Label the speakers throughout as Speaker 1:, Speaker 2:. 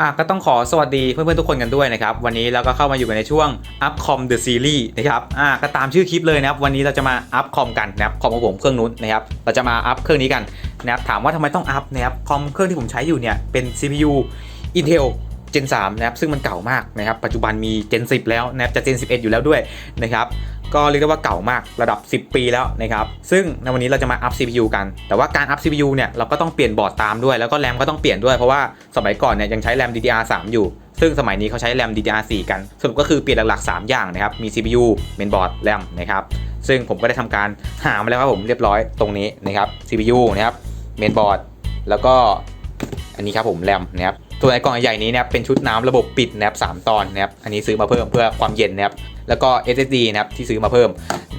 Speaker 1: อะก็ต้องขอสวัสดีเพื่อนๆทุกคนกันด้วยนะครับ วันนี้เราก็เข้ามาอยู่กันในช่วง Upcom The Series นะครับอะก็ตามชื่อคลิปเลยนะครับ วันนี้เราจะมาอัพคอมกันนะครับคอมของผมเครื่องนู้นนะครับเราจะมาอัพเครื่องนี้กันนะครับถามว่าทำไมต้องอัพนะครับคอมเครื่องที่ผมใช้อยู่เนี่ยเป็น CPU Intel Gen 3นะครับซึ่งมันเก่ามากนะครับปัจจุบันมี Gen 10 แล้วนะครับจะ Gen 11 อยู่แล้วด้วยนะครับก็เรียกได้ว่าเก่ามากระดับ 10 ปีแล้วนะครับซึ่งในวันนี้เราจะมาอัพ CPU กัน แต่ว่าการอัพ CPU เนี่ยเราก็ต้องเปลี่ยนบอร์ดตามด้วยแล้วก็แรมก็ต้องเปลี่ยนด้วยเพราะว่าสมัยก่อนเนี่ยยังใช้แรม DDR3 อยู่ซึ่งสมัยนี้เขาใช้แรม DDR4 กัน สรุปก็คือเปลี่ยนหลักๆ 3 อย่างนะครับ มี CPU เมนบอร์ด แรมนะครับ ซึ่งผมก็ได้ทำการหามาแล้วครับผมเรียบร้อยตรงนี้นะครับ CPU นะครับ เมนบอร์ด แล้วก็อันนี้ครับผมแรมนะครับ ตัวนไอ้กล่องใหญ่ๆนี้นะครับเป็นชุดน้ำระบบปิดนะครับ3ตอนนะครับอันนี้ซื้อมาเพิ่มเพื่อความเย็นนะครับแล้วก็ SSD นะครับที่ซื้อมาเพิ่ม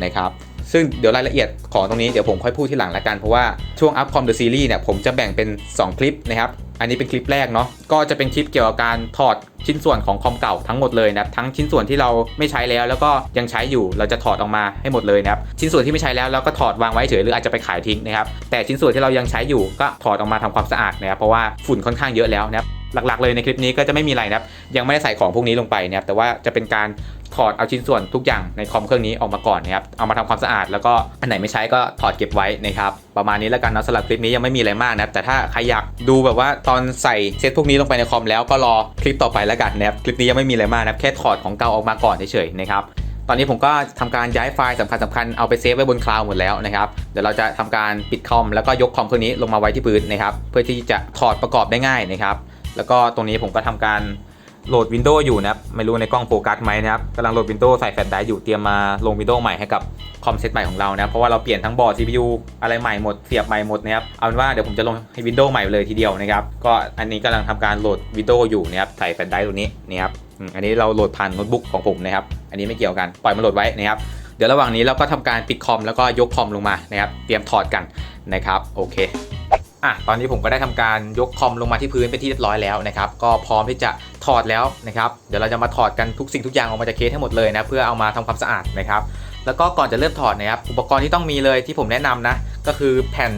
Speaker 1: นะครับซึ่งเดี๋ยวรายละเอียดของตรงนี้เดี๋ยวผมค่อยพูดที่หลังละกันเพราะว่าช่วงอัพคอมเดอะซีรีส์เนี่ยผมจะแบ่งเป็น 2 คลิปนะครับ อันนี้เป็นคลิปแรกเนาะก็จะเป็นคลิปเกี่ยวกับการถอดชิ้นส่วนของคอมเก่าทั้งหมดเลยนะครับทั้งชิ้นส่วนที่เราไม่ใช้แล้ว แล้วก็ยังใช้อยู่เราจะถอดออกมาให้หมดเลยนะครับชิ้นส่วนที่ไม่ใช้แล้วเราก็ถอดวางไว้เฉยหรืออาจจะไปขายทิ้งนะครับแต่ชิ้นส่วนที่เรายังใช้อยู่ก็ถอดออกมาทำความสะอาดนะครับเพราะว่าฝุ่นค่อนข้างเยอะแล้วนะครับหลักๆเลยในคลิปนี้ก็จะไม่มีอะไรนะครับยังไม่ได้ใส่ของพวกนี้ลงไปนะครับแต่ว่าจะเป็นการ ถอดเอาชิ้นส่วนทุกอย่างในคอมเครื่องนี้ออกมาก่อนนะครับ เอามาทำความสะอาดแล้วก็อันไหนไม่ใช้ก็ถอดเก็บไว้นะครับ ประมาณนี้แล้วกันนะสำหรับคลิปนี้ยังไม่มีอะไรมากนะครับ แต่ถ้าใครอยากดูแบบว่าตอนใส่เซตพวกนี้ลงไปในคอมแล้วก็รอคลิปต่อไปแล้วกันนะครับ คลิปนี้ยังไม่มีอะไรมากนะครับ แค่ถอดของเก่าออกมาก่อนเฉยๆนะครับตอนนี้ผมก็ทำการย้ายไฟล์สำคัญสำคัญเอาไปเซฟไว้บนคลาวด์หมดแล้วนะครับ เดี๋ยวเราจะทำการปิดคอมแล้วก็ยกคอมเครื่องนี้ลงมาไว้ที่พื้นนะครับ เพื่อที่จะถอดประกอบได้ง่ายนะครับ แล้วก็ตรงนี้ผมก็ทำการ โหลด Windows อยู่นะครับ ไม่รู้ในกล้องโฟกัสไหมนะครับกำลังโหลด Windows ใส่แฟลชไดรฟ์อยู่เตรียมมาลง Windows ใหม่ให้กับคอมเซตใหม่ของเรานะเพราะว่าเราเปลี่ยนทั้งบอร์ด CPU อะไรใหม่หมดเสียบใหม่หมดนะครับเอาเป็นว่าเดี๋ยวผมจะลงให้ Windows ใหม่เลยทีเดียวนะครับก็อันนี้กำลังทำการโหลด Windows อยู่นะครับใส่แฟลชไดรฟ์ตัวนี้นะครับอันนี้เราโหลดผ่านโน้ตบุ๊กของผมนะครับอันนี้ไม่เกี่ยวกันปล่อยมันโหลดไว้นะครับเดี๋ยวระหว่างนี้เราก็ทำการปิดคอมแล้วก็ยกคอมลงมานะครับเตรียมถอดกันนะครับโอเค อะตอนนี้ผมก็ได้ทำการยกคอมลงมาที่พื้นเป็นที่เรียบร้อยแล้วนะครับก็พร้อมที่จะถอดแล้วนะครับเดี๋ยวเราจะมาถอดกันทุกสิ่งทุกอย่างออกมาจากเคสให้หมดเลยนะเพื่อเอามาทำความสะอาดนะครับแล้วก็ก่อนจะเริ่มถอดนะครับอุปกรณ์ที่ต้องมีเลยที่ผมแนะนำนะก็คือแผ่น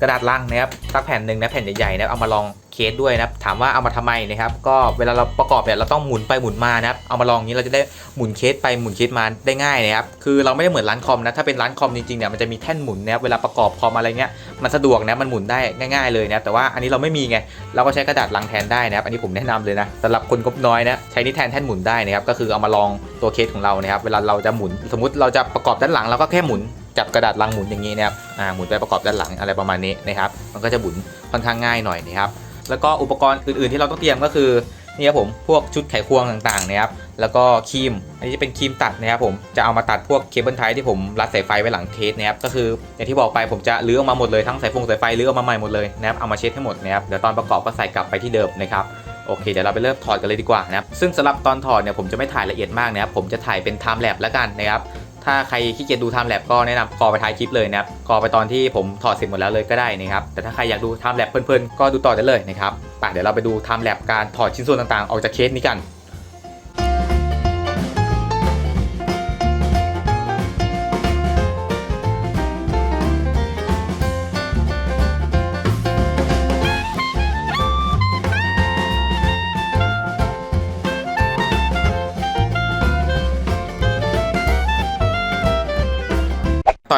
Speaker 1: กระดาษลังนะครับสักแผ่นหนึ่งนะแผ่นใหญ่ๆนะเอามาลอง เคสด้วยนะครับถามว่าเอามาทำไมนะครับก็เวลาเราประกอบเนี่ยเราต้องหมุนไปหมุนมานะครับเอามาลองนี้เราจะได้หมุนเคสไปหมุนเคสมาได้ง่ายนะครับคือเราไม่ได้เหมือนร้านคอมนะถ้าเป็นร้านคอมจริงๆเนี่ยมันจะมีแท่นหมุนนะครับเวลาประกอบคอมอะไรเงี้ยมันสะดวกนะมันหมุนได้ง่ายๆเลยนะแต่ว่าอันนี้เราไม่มีไงเราก็ใช้กระดาษลังแทนได้นะครับอันนี้ผมแนะนำเลยนะสำหรับคนงบน้อยนะใช้นี่แทนแท่นหมุนได้นะครับก็คือเอามาลองตัวเคสของเรานะครับเวลาเราจะหมุนสมมติเราจะประกอบด้านหลังเราก็แค่หมุนจับกระดาษลังหมุนอย่างนี้นะครับ อ่า หมุนไปประกอบด้านหลังอะไรประมาณนี้นะครับ มันก็จะหมุนค่อนข้างง่ายหน่อยนะครับ แล้วก็อุปกรณ์อื่นๆที่เราต้องเตรียมก็คือนี่ครับผมพวกชุดไขควงต่างๆนะครับแล้วก็ครีม อันนี้จะเป็นครีมตัดนะครับผมจะเอามาตัดพวกเคเบิลไทที่ผมรัดสายไฟไว้หลังเคสนะครับก็คืออย่างที่บอกไปผมจะลื้อออกมาหมดเลยทั้งสายฟงสายไฟลื้อออกมาใหม่หมดเลยนะครับเอามาเช็ดให้หมดนะครับเดี๋ยวตอนประกอบก็ใส่กลับไปที่เดิมนะครับโอเคเดี๋ยวเราไปเริ่มถอดกันเลยดีกว่านะครับซึ่งสำหรับตอนถอดเนี่ยผมจะไม่ถ่ายละเอียดมากนะครับผมจะถ่ายเป็น time lapse แล้วกันนะครับ ถ้าใครขี้เกียจดูไทม์แลปก็แนะนำกอไปท้ายคลิปเลยนะครับกอไปตอนที่ผมถอดเสร็จหมดแล้วเลยก็ได้นะครับแต่ถ้าใครอยากดูไทม์แลปเพลินๆก็ดูต่อได้เลยนะครับไปเดี๋ยวเราไปดูไทม์แลปการถอดชิ้นส่วนต่างๆออกจากเคสนี้กัน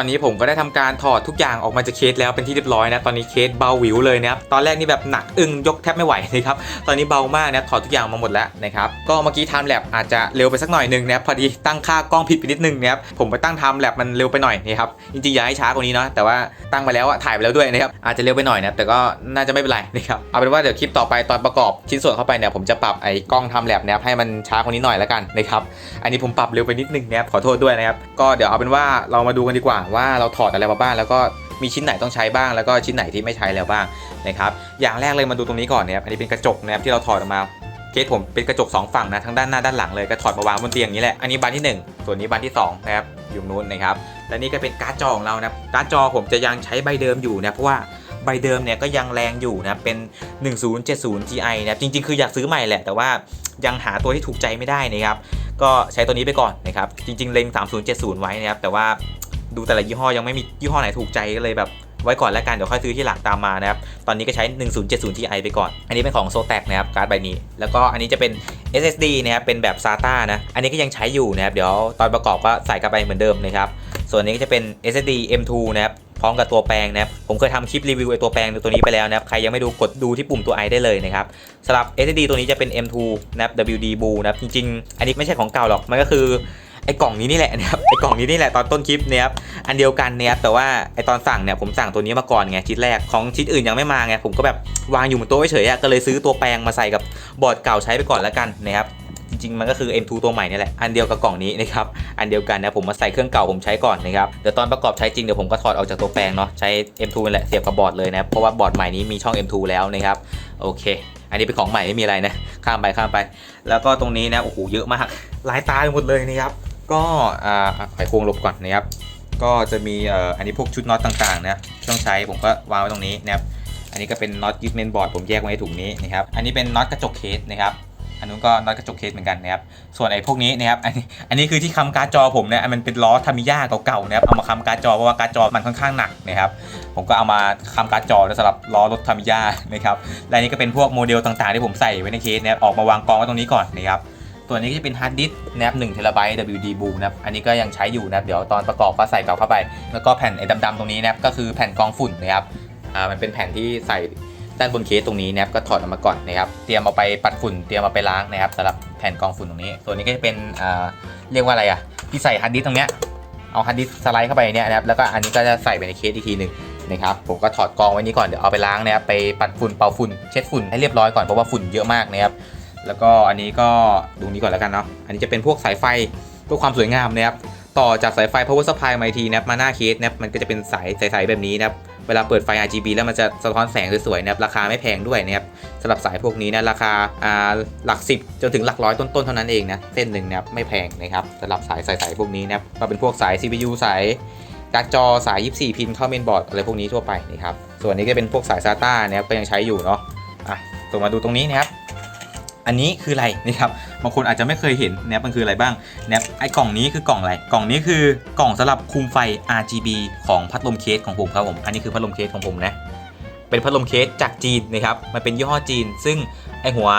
Speaker 1: อนนี้ผมก็ได้ทำการถอดทุกอย่างออกมาจากเคสแล้วเป็นที่เรียบร้อยนะตอนนี้เคสเบาหวิวเลยนะครับตอนแรกนี่แบบหนักอึ้งยกแทบไม่ไหวนะครับตอนนี้เบามากนะถอดทุกอย่างมาหมดแล้วนะครับก็เมื่อกี้ไทม์แลปอาจจะเร็วไปสักหน่อยหนึงนะครับพอดีตั้งค่ากล้องผิดไปนิดนึงนะครับผมไปตั้งไทม์แลปมันเร็วไปหน่อยนะครับจริงๆอยากให้ช้ากว่านี้เนาะแต่ว่าตั้งไปแล้วอะถ่ายไปแล้วด้วยนะครับอาจจะเร็วไปหน่อยนะแต่ก็น่าจะไม่เป็นไรนะครับเอาเป็นว่าเดี๋ยวคลิปต่อไปตอนประกอบชิ้นส่วนเข้าไปเนี่ยผมจะปรับไอ้กล้องทม์แลปนะครับให้มันช้ากว่านี้หน่อยแล้วกันนะครับอันนี้ผมปรับเร็วไปนิดนึงนะครับขอโทษด้วยนะครับก็เดี๋ยวเอาเป็นว่าเรามาดูกันดีกว่าว่าเราถอดอะไรมาบ้างแล้วก็มีชิ้นไหนต้องใช้บ้างแล้วก็ชิ้นไหนที่ไม่ใช้แล้วบ้างนะครับอย่างแรกเลยมาดูตรงนี้ก่อนนะครับอันนี้เป็นกระจกนะครับที่เราถอดออกมาเคสผมเป็นกระจก 2 ฝั่งนะทั้งด้านหน้าด้านหลังเลยก็ถอดมาวางบนเตียงนี้แหละอันนี้บานที่ 1 ส่วนนี้บานที่2นะครับอยู่นู้นนะครับและนี่ก็เป็นการ์ดจอของเรานะการ์ดจอผมจะยังใช้ใบเดิมอยู่นะเพราะว่าใบเดิมเนี่ยก็ยังแรงอยู่นะเป็น 1070 Ti นะครับจริงๆ คืออยากซื้อใหม่แหละ แต่ว่ายังหาตัวที่ถูกใจไม่ได้นะครับก็ใช้ตัวนี้ไปก่อนนะครับจริงๆ เล็ง 3070 ไว้นะครับแต่ว่า ดูแต่ละยี่ห้อยังไม่มียี่ห้อไหนถูกใจก็เลยแบบไว้ก่อนแล้วกันเดี๋ยวค่อยซื้อที่หลังตามมานะครับ ตอนนี้ก็ใช้ 1070 Ti ไปก่อน อันนี้เป็นของ Zotac นะครับ การ์ดใบนี้ แล้วก็อันนี้จะเป็น SSD นะครับ เป็นแบบ SATA นะ อันนี้ก็ยังใช้อยู่นะครับ เดี๋ยวตอนประกอบก็ใส่กลับไปเหมือนเดิมนะครับ ส่วนนี้ก็จะเป็น SSD M2 นะครับ พร้อมกับตัวแปลงนะครับ ผมเคยทำคลิปรีวิวไอตัวแปลงตัวนี้ไปแล้วนะครับ ใครยังไม่ดูกดดูที่ปุ่มตัว i ได้เลยนะครับสำหรับ SSD ตัวนี้จะเป็น M2 นะครับ WD Blue นะครับ จริงๆ อันนี้ไม่ใช่ของเก่าหรอก มันก็คือ ไอ้กล่องนี้นี่แหละนะครับไอ้กล่องนี้นี่แหละตอนต้นคลิปเนี่ยครับอันเดียวกันเนี่ยครับแต่ว่าไอ้ตอนสั่งเนี่ยผมสั่งตัวนี้มาก่อนไงชิ้นแรกของชิ้นอื่นยังไม่มาไงผมก็แบบวางอยู่บนโต๊ะเฉยๆก็เลยซื้อตัวแปลงมาใส่กับบอร์ดเก่าใช้ไปก่อนแล้วกันนะครับจริงๆมันก็คือ M2 ตัวใหม่นี่แหละ อันเดียวกับกล่องนี้นะครับ อันเดียวกันนะผมมาใส่เครื่องเก่าผมใช้ก่อนนะครับ เดี๋ยวตอนประกอบใช้จริงเดี๋ยวผมก็ถอดออกจากตัวแปลงเนาะ ใช้ M2 นั่นแหละเสียบกับบอร์ดเลยนะ เพราะว่าบอร์ดใหม่นี้มีช่อง M2 แล้วนะครับ โอเค อันนี้เป็นของใหม่ไม่มีอะไรนะ ข้ามไปข้ามไป แล้วก็ตรงนี้นะ โอ้โห เยอะมาก หลายตาไปหมดเลยนะครับ ก็อ่าไขควงลบก่อนนะครับ ก็จะมีเอ่ออันนี้พวกชุดน็อตต่างๆนะต้องใช้ผมก็วางไว้ตรงนี้นะครับอันนี้ก็เป็นน็อตยึดเมนบอร์ดผมแยกไว้ในถุงนี้นะครับอันนี้เป็นน็อตกระจกเคสนะครับอันนู้นก็น็อตกระจกเคสเหมือนกันนะครับ ส่วนไอ้พวกนี้นะครับ อันนี้ อันนี้คือที่ค้ำการ์ดจอผมเนี่ยมันเป็นล้อทามิยาเก่าๆนะครับ เอามาค้ำการ์ดจอเพราะว่าการ์ดจอมันค่อนข้างหนักนะครับ ผมก็เอามาค้ำการ์ดจอแล้วสำหรับล้อรถทามิยานะครับ และนี้ก็เป็นพวกโมเดลต่างๆที่ผมใส่ไว้ในเคสนะครับ ออกมาวางกองไว้ตรงนี้ก่อนนะครับ ตัวนี้ก็จะเป็นฮาร์ดดิสก์นะครับ1เทราไบต์ WD Blue นะครับอันนี้ก็ยังใช้อยู่นะครับเดี๋ยวตอนประกอบก็ใส่กลับเข้าไป แล้วก็แผ่นไอ้ดำๆตรงนี้นะครับก็คือแผ่นกองฝุ่นนะครับอ่ามันเป็นแผ่นที่ใส่ด้านบนเคสตรงนี้นะครับก็ถอดออกมาก่อนนะครับเตรียมเอาไปปัดฝุ่นเตรียมเอาไปล้างนะครับสำหรับแผ่นกองฝุ่นตรงนี้ส่วนนี้ก็จะเป็นอ่าเรียกว่าอะไรอะที่ใส่ฮาร์ดดิสก์ตรงเนี้ยเอาฮาร์ดดิสก์สไลด์เข้าไปเนี่ยนะครับแล้วก็อันนี้ก็จะใส่ไปในเคสอีกทีหนึ่งนะครับผมก็ถอดกองไว้นี้ก่อนเดี๋ยวเอาไปล้างนะครับไปปัดฝุ่นเป่าฝุ่นเช็ดฝุ่นให้เรียบร้อยก่อนเพราะว่าฝุ่นเยอะมากนะครับ แล้วก็อันนี้ก็ดูนี้ก่อนแล้วกันเนาะอันนี้จะเป็นพวกสายไฟเพื่อความสวยงามนะครับต่อจากสายไฟ power supply มาอีกทีนะครับมาหน้าเคสนะครับมันก็จะเป็นสายใสๆแบบนี้นะครับเวลาเปิดไฟ RGB แล้วมันจะสะท้อนแสงสวยๆนะครับราคาไม่แพงด้วยนะครับสำหรับสายพวกนี้นะราคาอ่าหลักสิบจนถึงหลักร้อยต้นๆเท่านั้นเองนะเส้นหนึ่งนะครับไม่แพงนะครับสำหรับสายใสๆพวกนี้นะครับก็เป็นพวกสาย CPU สายการ์ดจอสาย 24 พินเข้าเมนบอร์ดอะไรพวกนี้ทั่วไปนะครับส่วนนี้ก็เป็นพวกสาย SATA นะครับก็ยังใช้อยู่เนาะอะตัวมาดูตรงนี้นะครับ อันนี้คืออะไรนะครับบางคนอาจจะไม่เคยเห็นนะครับมันคืออะไรบ้างนะครับไอ้กล่องนี้คือกล่องอะไรกล่องนี้คือกล่องสำหรับคุมไฟ RGB ของพัดลมเคสของผมครับผมอันนี้คือพัดลมเคสของผมนะเป็นพัดลมเคสจากจีนนะครับมันเป็นยี่ห้อจีน ซึ่งไอหัว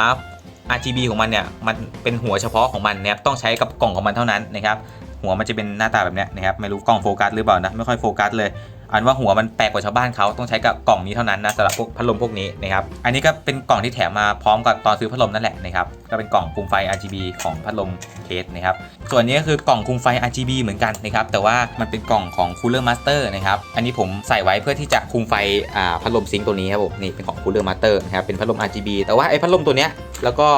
Speaker 1: RGB ของมันเนี่ยมันเป็นหัวเฉพาะของมันนะครับต้องใช้กับกล่องของมันเท่านั้นนะครับหัวมันจะเป็นหน้าตาแบบนี้นะครับไม่รู้กล้องโฟกัสหรือเปล่านะไม่ค่อยโฟกัสเลย อันว่าหัวมันแปลกกว่าชาวบ้านเขาต้องใช้กับกล่องนี้เท่านั้นนะสำหรับพวกพัดลมพวกนี้นะครับอันนี้ก็เป็นกล่องที่แถมมาพร้อมกับตอนซื้อพัดลมนั่นแหละนะครับก็เป็นกล่องคุมไฟ RGB ของพัดลมเคสนะครับส่วนนี้ก็คือกล่องคุมไฟ RGB เหมือนกันนะครับแต่ว่ามันเป็นกล่องของ Cooler Master นะครับอันนี้ผมใส่ไว้เพื่อที่จะคุมไฟพัดลมซิงค์ตัวนี้ครับผมนี่เป็นของ Cooler Master นะครับเป็นพัดลม RGB แต่ว่าไอ้พัดลมตัวเนี้ยแล้วก็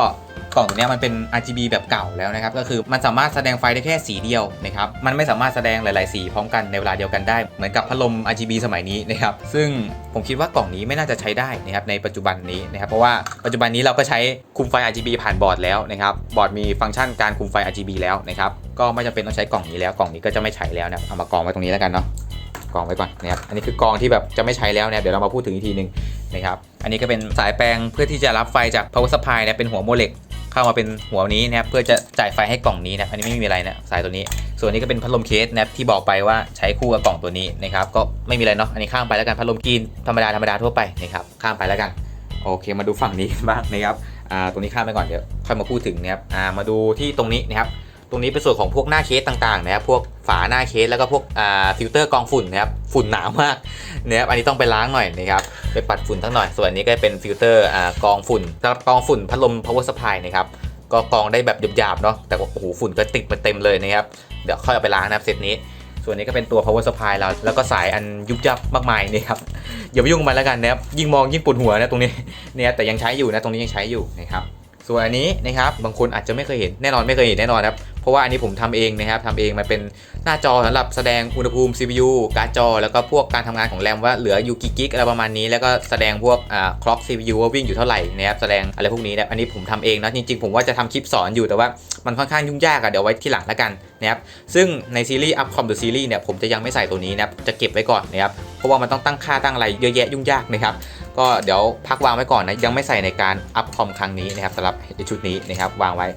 Speaker 1: กล่องตัวนี้มันเป็น RGB แบบเก่าแล้วนะครับ ก็คือมันสามารถแสดงไฟได้แค่สีเดียวนะครับ มันไม่สามารถแสดงหลาย ๆ สีพร้อมกันในเวลาเดียวกันได้ เหมือนกับพัดลม RGB สมัยนี้นะครับ ซึ่งผมคิดว่ากล่องนี้ไม่น่าจะใช้ได้นะครับในปัจจุบันนี้นะครับ เพราะว่าปัจจุบันนี้เราก็ใช้คุมไฟ RGB ผ่านบอร์ดแล้วนะครับ บอร์ดมีฟังก์ชันการคุมไฟ RGB แล้วนะครับ ก็ไม่จำเป็นต้องใช้กล่องนี้แล้ว กล่องนี้ก็จะไม่ใช้แล้วนะเอามากองไว้ตรงนี้แล้วกันเนาะกองไว้ก่อนนะครับ อันนี้คือกองที่แบบจะไม่ใช้แล้วเนี่ยเดี๋ยวเรามาพูดถึงอีกทีหนึ่งนะครับ อันนี้ก็เป็นสายแปลงเพื่อที่จะรับไฟจาก power supply นะเป็นหัวโมเลก เข้ามาเป็นหัวนี้นะครับเพื่อจะจ่ายไฟให้กล่องนี้นะอันนี้ไม่มีอะไรนะสายตัวนี้ ส่วนนี้ก็เป็นพัดลมเคสนะครับที่บอกไปว่าใช้คู่กับกล่องตัวนี้นะครับก็ไม่มีอะไรเนาะอันนี้ข้ามไปแล้วกันพัดลมกรีนธรรมดาธรรมดาทั่วไปนะครับข้ามไปแล้วกันโอเค มาดูฝั่งนี้บ้างนะครับอ่าตรงนี้ข้ามไปก่อนเดี๋ยวค่อยมาพูดถึงนะครับอ่ามาดูที่ตรงนี้นะครับตรงนี้เป็นส่วนของพวกหน้าเคสต่างๆนะครับพวก ฝาหน้าเคสแล้วก็พวกอ่าฟิลเตอร์กองฝุ่นนะครับฝุ่นหนามากนะครับอันนี้ต้องไปล้างหน่อยนะครับไปปัดฝุ่นทั้งหน่อย ส่วนอันนี้ก็เป็นฟิลเตอร์อ่ากองฝุ่นสำหรับกองฝุ่นพัดลม power supply นะครับก็กองได้แบบหยาบๆเนาะแต่ว่าโอ้โหฝุ่นก็ติดมาเต็มเลยนะครับเดี๋ยวค่อยเอาไปล้างนะครับเซตนี้ส่วนนี้ก็เป็นตัว power supply เราแล้วก็สายอันยุบยับมากมายนี่ครับอย่าไปยุ่งกับมันแล้วกันนะครับยิ่งมองยิ่งปวดหัวนะตรงนี้เนี่ยแต่ยังใช้อยู่นะตรงนี้ยังใช้อยู่นะครับส่วนอันนี้นะครับบางคนอาจจะไม่เคยเห็นแน่นอนไม่เคยเห็นแน่นอนครับ เพราะว่าอันนี้ผมทำเองนะครับทำเองมันเป็นหน้าจอสำหรับแสดงอุณหภูมิ CPU การ์ดจอ แล้วก็พวกการทำงานของแรมว่าเหลืออยู่กี่กิกอะไรประมาณนี้ แล้วก็แสดงพวกอ่าคล็อก CPU ว่าวิ่งอยู่เท่าไหร่นะครับแสดงอะไรพวกนี้นะอันนี้ผมทำเองนะจริงๆ ผมว่าจะทำคลิปสอนอยู่แต่ว่ามันค่อนข้างยุ่งยากอะเดี๋ยวไว้ที่หลังแล้วกันนะครับซึ่งในซีรีส์ Upcom The Series เนี่ยผมจะยังไม่ใส่ตัวนี้นะครับจะเก็บไว้ก่อนนะครับเพราะว่ามันต้องตั้งค่าตั้งอะไรเยอะแยะยุ่งยากนะครับ ก็เดี๋ยวพักวางไว้ก่อนนะยังไม่ใส่ในการอัพคอมครั้งนี้นะครับสำหรับชุดนี้นะครับวางไว้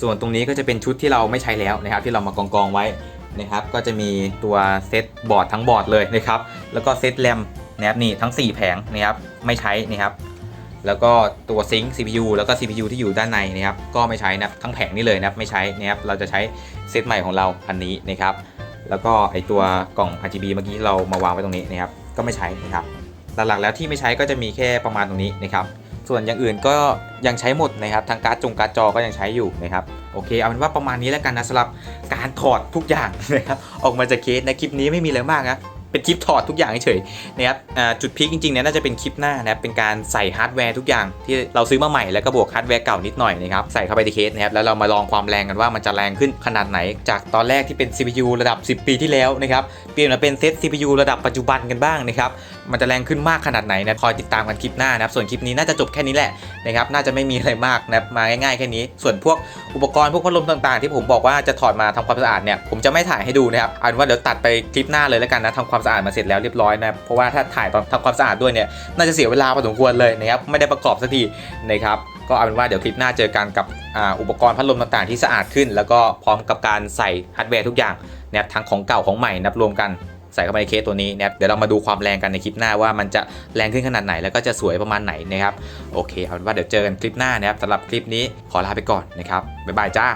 Speaker 1: ส่วนตรงนี้ก็จะเป็นชุดที่เราไม่ใช้แล้วนะครับ ที่เรามากองกองๆไว้นะครับ ก็จะมีตัวเซตบอร์ดทั้งบอร์ดเลยนะครับ แล้วก็เซตแรมนะครับนี่ทั้ง 4 แผงนะครับไม่ใช้นะครับแล้วก็ตัวซิงค์ CPU แล้วก็ CPU ที่อยู่ด้านในนะครับก็ไม่ใช้นะครับทั้งแผงนี่เลยนะไม่ใช้นะครับเราจะใช้เซตใหม่ของเราอันนี้นะครับ แล้วก็ไอตัวกล่อง RGB เมื่อกี้เรามาวางไว้ตรงนี้นะครับก็ไม่ใช้นะครับ หลักๆแล้วที่ไม่ใช้ก็จะมีแค่ประมาณตรงนี้นะครับส่วนอย่างอื่นก็ยังใช้หมดนะครับทางการ์ดจงการ์ดจอก็ยังใช้อยู่นะครับโอเคเอาเป็นว่าประมาณนี้แล้วกันนะสำหรับการถอดทุกอย่างนะครับออกมาจากเคสในคลิปนี้ไม่มีอะไรมากนะ เป็นคลิปถอดทุกอย่างเฉยนะครับจุดพีคจริงๆเนี่ยน่าจะเป็นคลิปหน้านะครับเป็นการใส่ฮาร์ดแวร์ทุกอย่างที่เราซื้อมาใหม่แล้วก็บวกฮาร์ดแวร์เก่านิดหน่อยนะครับใส่เข้าไปในเคสนะครับแล้วเรามาลองความแรงกันว่ามันจะแรงขึ้นขนาดไหน จากตอนแรกที่เป็น CPU ระดับ 10 ปีที่แล้วนะครับเปลี่ยนมาเป็นเซต CPU ระดับปัจจุบันกันบ้างนะครับมันจะแรงขึ้นมากขนาดไหนนะคอยติดตามกันคลิปหน้านะครับส่วนคลิปนี้น่าจะจบแค่นี้แหละนะครับน่าจะไม่มีอะไรมากนะครับมาง่ายๆแค่นี้ ส่วนพวกอุปกรณ์พวกพัดลมต่างๆ ที่ผมบอกว่าจะถอดมาทำความสะอาดเนี่ยผมจะไม่ถ่ายให้ดูนะครับเอาเป็นว่าเดี๋ยวตัดไปคลิปหน้าเลยแล้วกันนะทำความสะอาดมาเสร็จแล้วเรียบร้อยนะเพราะว่าถ้าถ่ายตอนทำความสะอาดด้วยเนี่ยน่าจะเสียเวลาพอสมควรเลยนะครับไม่ได้ประกอบสักทีนะครับก็เอาเป็นว่าเดี๋ยวคลิปหน้าเจอกันกับอุปกรณ์พัดลมต่างๆที่สะอาดขึ้น แล้วก็พร้อมกับการใส่ฮาร์ดแวร์ทุกอย่างนะครับทั้งของเก่าของใหม่นับรวมกันใส่เข้าไปในเคสตัวนี้นะครับเดี๋ยวเรามาดูความแรงกันในคลิปหน้าว่ามันจะแรงขึ้นขนาดไหนแล้วก็จะสวยประมาณไหนนะครับโอเคเอาเป็นว่าเดี๋ยวเจอกันคลิปหน้านะครับสำหรับคลิปนี้ขอลาไปก่อนนะครับบ๊ายบายจ้า